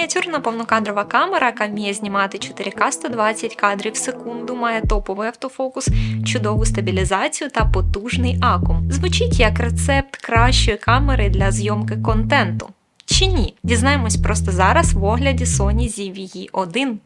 Мініатюрна повнокадрова камера, яка вміє знімати 4К 120 кадрів в секунду, має топовий автофокус, чудову стабілізацію та потужний акум. Звучить як рецепт кращої камери для зйомки контенту. Чи ні? Дізнаємось просто зараз в огляді Sony ZV-E1.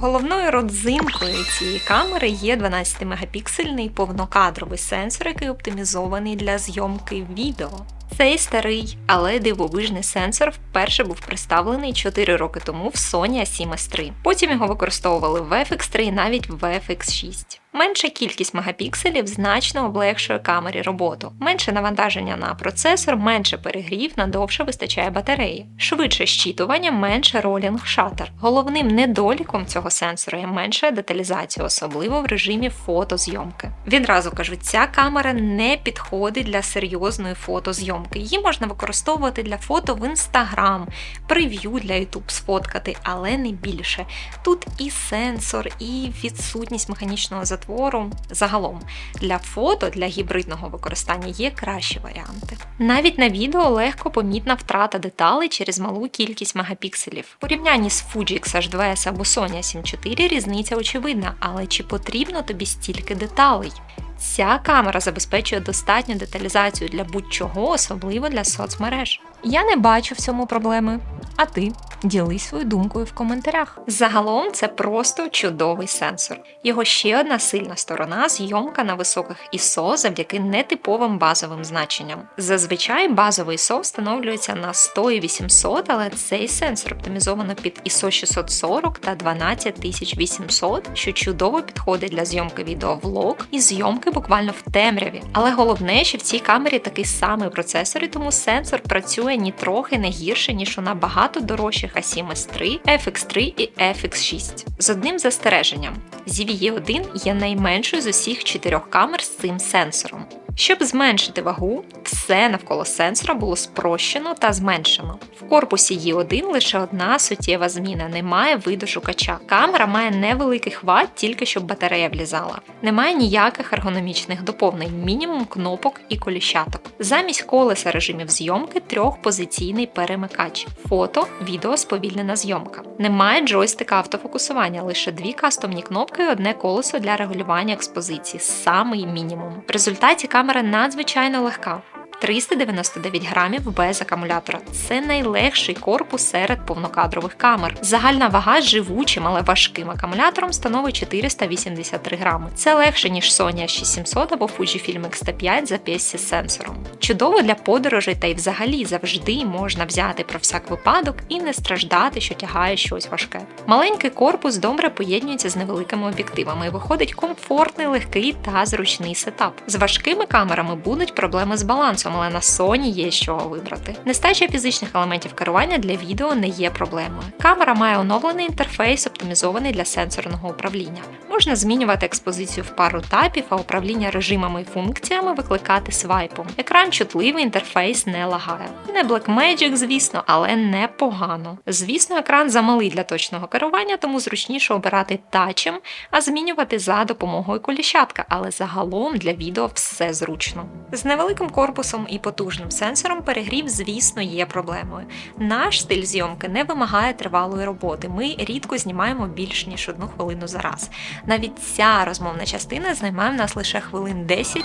Головною родзинкою цієї камери є 12-мегапіксельний повнокадровий сенсор, який оптимізований для зйомки відео. Цей старий, але дивовижний сенсор вперше був представлений 4 роки тому в Sony A7S3. Потім його використовували в FX3 і навіть в FX6. Менша кількість мегапікселів значно облегшує камері роботу, менше навантаження на процесор, менше перегрів, надовше вистачає батареї, швидше щитування, менше ролінг шатер. Головним недоліком цього сенсора є менша деталізація, особливо в режимі фотозйомки. Відразу кажу, ця камера не підходить для серйозної фотозйомки. Її можна використовувати для фото в Instagram, прев'ю для YouTube сфоткати, але не більше. Тут і сенсор, і відсутність механічного затвору. Загалом для фото, для гібридного використання є кращі варіанти. Навіть на відео легко помітна втрата деталей через малу кількість мегапікселів. В порівнянні з Fuji X-H2S або Sony A7 IV різниця очевидна, але чи потрібно тобі стільки деталей? Ця камера забезпечує достатню деталізацію для будь-чого, особливо для соцмереж. Я не бачу в цьому проблеми. А ти ділись свою думкою в коментарях. Загалом це просто чудовий сенсор. Його ще одна сильна сторона зйомка на високих ISO завдяки нетиповим базовим значенням. Зазвичай базовий ISO встановлюється на 100 і 800, але цей сенсор оптимізовано під ISO 640 та 12800, що чудово підходить для зйомки відеовлог і зйомки буквально в темряві. Але головне, що в цій камері такий самий процесор, і тому сенсор працює ні трохи не гірше, ніж у набагато дорожчих A7S3, FX3 і FX6. З одним застереженням: ZVE1 є найменшою з усіх чотирьох камер з цим сенсором. Щоб зменшити вагу, все навколо сенсора було спрощено та зменшено. В корпусі Є1 лише одна суттєва зміна немає виду шукача. Камера має невеликий хват, тільки щоб батарея влізала. Немає ніяких ергономічних доповнень, мінімум кнопок і коліщаток. Замість колеса режимів зйомки трьохпозиційний перемикач. Фото, відео, сповільнена зйомка. Немає джойстика автофокусування, лише дві кастомні кнопки і одне колесо для регулювання експозиції. Самий мінімум. В результаті камера надзвичайно легка. 399 грамів без акумулятора. Це найлегший корпус серед повнокадрових камер. Загальна вага з живучим, але важким акумулятором становить 483 грами. Це легше, ніж Sony A6700 або Fujifilm X-T5 за PSC сенсором. Чудово для подорожей та й взагалі завжди можна взяти про всяк випадок і не страждати, що тягає щось важке. Маленький корпус добре поєднується з невеликими об'єктивами і виходить комфортний, легкий та зручний сетап. З важкими камерами будуть проблеми з балансом але на Sony є чого вибрати. Нестача фізичних елементів керування для відео не є проблемою. Камера має оновлений інтерфейс, оптимізований для сенсорного управління. Можна змінювати експозицію в пару тапів, а управління режимами і функціями викликати свайпом. Екран чутливий, інтерфейс не лагає. Не Blackmagic, звісно, але непогано. Звісно, екран замалий для точного керування, тому зручніше обирати тачем, а змінювати за допомогою коліщатка, але загалом для відео все зручно. З невеликим корпусом і потужним сенсором перегрів, звісно, є проблемою. Наш стиль зйомки не вимагає тривалої роботи. Ми рідко знімаємо більш ніж одну хвилину за раз. Навіть ця розмовна частина займає в нас лише хвилин 10.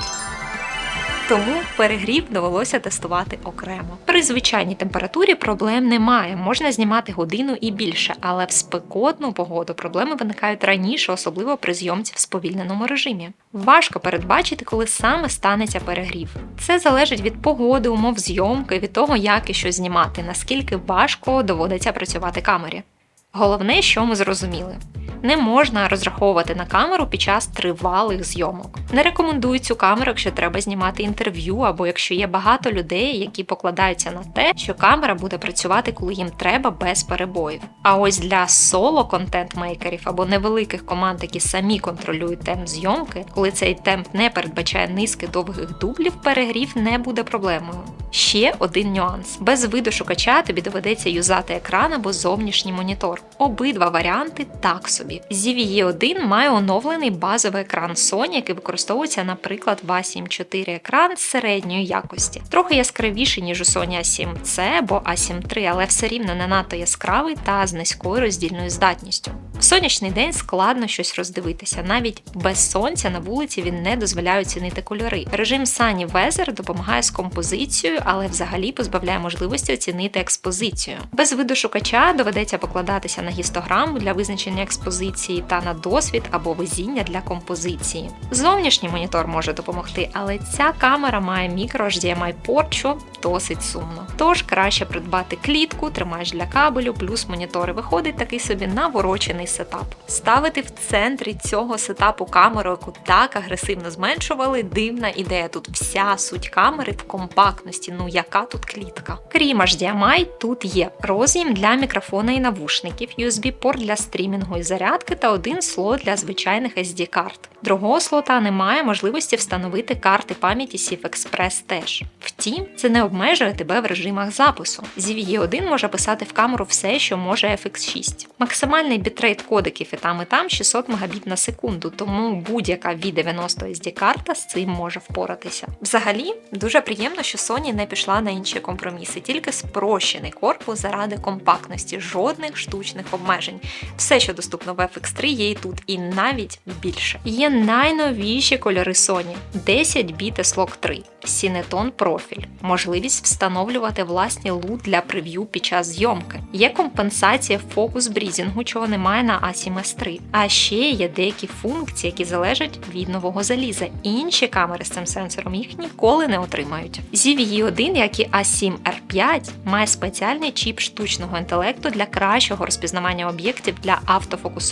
Тому перегрів довелося тестувати окремо. При звичайній температурі проблем немає, можна знімати годину і більше, але в спекотну погоду проблеми виникають раніше, особливо при зйомці в сповільненому режимі. Важко передбачити, коли саме станеться перегрів. Це залежить від погоди, умов зйомки, від того, як і що знімати, наскільки важко доводиться працювати камері. Головне, що ми зрозуміли. Не можна розраховувати на камеру під час тривалих зйомок. Не рекомендую цю камеру, якщо треба знімати інтерв'ю, або якщо є багато людей, які покладаються на те, що камера буде працювати, коли їм треба без перебоїв. А ось для соло контент-мейкерів або невеликих команд, які самі контролюють темп зйомки, коли цей темп не передбачає низки довгих дублів, перегрів не буде проблемою. Ще один нюанс: без виду шукача тобі доведеться юзати екран або зовнішній монітор. Обидва варіанти так собі. ZVE 1 має оновлений базовий екран Sony, який використовується, наприклад, в A7 IV екран середньої якості. Трохи яскравіший, ніж у Sony A7C або A7 III, але все рівно не надто яскравий та з низькою роздільною здатністю. В сонячний день складно щось роздивитися. Навіть без сонця на вулиці він не дозволяє оцінити кольори. Режим Sunny Weather допомагає з композицією, але взагалі позбавляє можливості оцінити експозицію. Без виду шукача доведеться покладатися на гістограму для визначення експозиції та на досвід або везіння для композиції. Зовнішній монітор може допомогти, але ця камера має мікро HDMI порт, що досить сумно. Тож краще придбати клітку, тримач для кабелю, плюс монітори. Виходить такий собі наворочений сетап. Ставити в центрі цього сетапу камеру, яку так агресивно зменшували, дивна ідея. Тут вся суть камери в компактності. Ну яка тут клітка? Крім HDMI, тут є роз'єм для мікрофона і навушників, USB-порт для стрімінгу і зарядки та один слот для звичайних SD-карт. Другого слота немає можливості встановити карти пам'яті SIF теж. Втім, це не обмежує тебе в режимах запису. ZVE 1 може писати в камеру все, що може FX6. Максимальний бітрейт кодеків і там і там 600 Мбіт на секунду, тому будь-яка V90 SD карта з цим може впоратися. Взагалі, дуже приємно, що Sony не пішла на інші компроміси, тільки спрощений корпус заради компактності, жодних штучних обмежень. Все, що доступно в FX3, є і тут, і навіть більше. Є найновіші кольори Sony 10 біт S-Log 3, Cineton профіль, можливість встановлювати власні лут для прев'ю під час зйомки. Є компенсація фокус брізінгу, чого немає на A7S3. А ще є деякі функції, які залежать від нового заліза. Інші камери з цим сенсором їх ніколи не отримають. ZVE 1, як і A7R5, має спеціальний чіп штучного інтелекту для кращого розпізнавання об'єктів для автофокусування,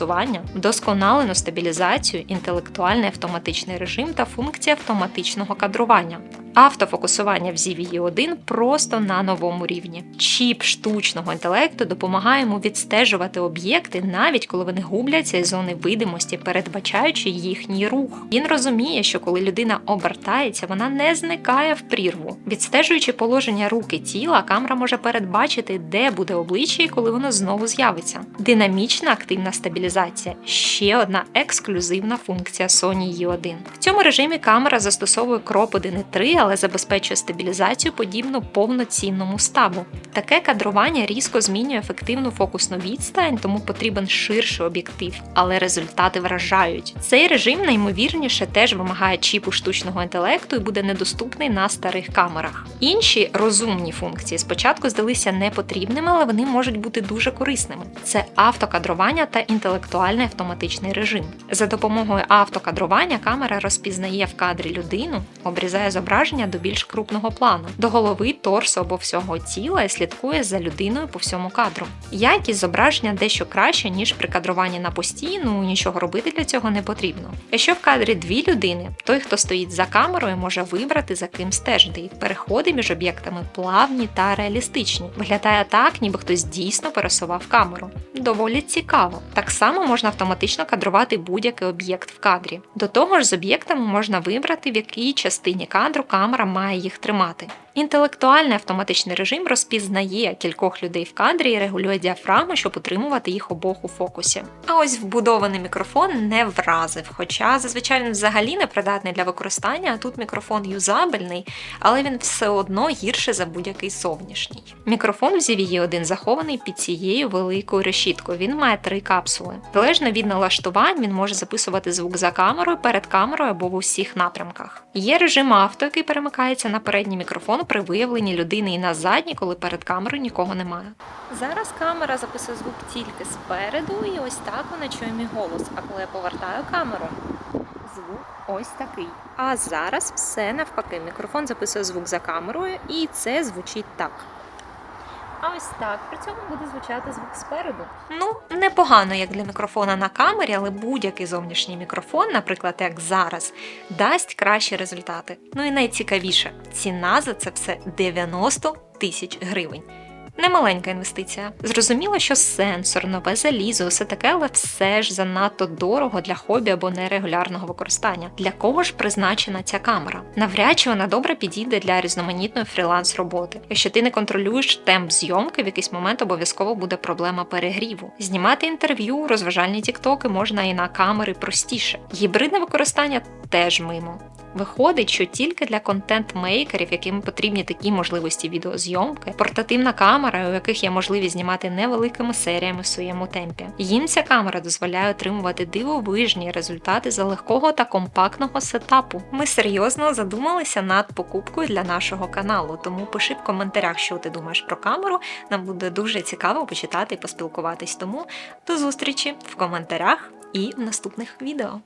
вдосконалену стабілізацію, інтелектуальний автоматичний режим та функція автоматичного кадрування. Автофокусування в ZVE 1 просто на новому рівні. Чіп штучного інтелекту допомагає йому відстежувати об'єкти, навіть коли вони губляться із зони видимості, передбачаючи їхній рух. Він розуміє, що коли людина обертається, вона не зникає в прірву. Відстежуючи положення руки тіла, камера може передбачити, де буде обличчя і коли воно знову з'явиться. Динамічна активна стабілізація ще одна ексклюзивна функція Sony E1. В цьому режимі камера застосовує кроп 1.3, але забезпечує стабілізацію подібну повноцінному стабу. Таке кадрування різко змінює ефективну фокусну відстань, тому потрібен ширший об'єктив, але результати вражають. Цей режим найімовірніше теж вимагає чіпу штучного інтелекту і буде недоступний на старих камерах. Інші розумні функції спочатку здалися непотрібними, але вони можуть бути дуже корисними. Це автокадрування та інтелектуальний автоматичний режим. За допомогою автокадрування камера розпізнає в кадрі людину, обрізає зображення до більш крупного плану, до голови, торсу або всього тіла і слідкує за людиною по всьому кадру. Якість зображення дещо краще, ніж при кадруванні на постійну, нічого робити для цього не потрібно. Якщо в кадрі дві людини, той, хто стоїть за камерою, може вибрати за ким стежити, і переходи між об'єктами плавні та реалістичні. Виглядає так, ніби хтось дійсно пересував камеру. Доволі цікаво. Так само можна автоматично кадрувати будь-який об'єкт в кадрі. До того ж, з об'єктами можна вибрати, в якій частині кадру камера має їх тримати. Інтелектуальний автоматичний режим розпізнає кількох людей в кадрі і регулює діафрагму, щоб утримувати їх обох у фокусі. А ось вбудований мікрофон не вразив, хоча зазвичай він взагалі не придатний для використання, а тут мікрофон юзабельний, але він все одно гірше за будь-який зовнішній. Мікрофон в ZVE 1 захований під цією великою решіткою. Він має три капсули. Залежно від налаштувань, він може записувати звук за камерою, перед камерою або в усіх напрямках. Є режим авто, який перемикається на передній мікрофон при виявленні людини і на задній, коли перед камерою нікого немає. Зараз камера записує звук тільки спереду, і ось так вона чує мій голос. А коли я повертаю камеру, звук ось такий. А зараз все навпаки. Мікрофон записує звук за камерою, і це звучить так. А ось так при цьому буде звучати звук спереду. Ну, непогано, як для мікрофона на камері, але будь-який зовнішній мікрофон, наприклад, як зараз, дасть кращі результати. Ну і найцікавіше, ціна за це все 90 тисяч гривень. Немаленька інвестиція. Зрозуміло, що сенсор, нове залізо, все таке, але все ж занадто дорого для хобі або нерегулярного використання. Для кого ж призначена ця камера? Навряд чи вона добре підійде для різноманітної фріланс-роботи. Якщо ти не контролюєш темп зйомки, в якийсь момент обов'язково буде проблема перегріву. Знімати інтерв'ю, розважальні тіктоки можна і на камери простіше. Гібридне використання теж мимо. Виходить, що тільки для контент-мейкерів, яким потрібні такі можливості відеозйомки, портативна камера, у яких є можливість знімати невеликими серіями в своєму темпі. Їм ця камера дозволяє отримувати дивовижні результати за легкого та компактного сетапу. Ми серйозно задумалися над покупкою для нашого каналу, тому пиши в коментарях, що ти думаєш про камеру. Нам буде дуже цікаво почитати і поспілкуватись. Тому до зустрічі в коментарях і в наступних відео.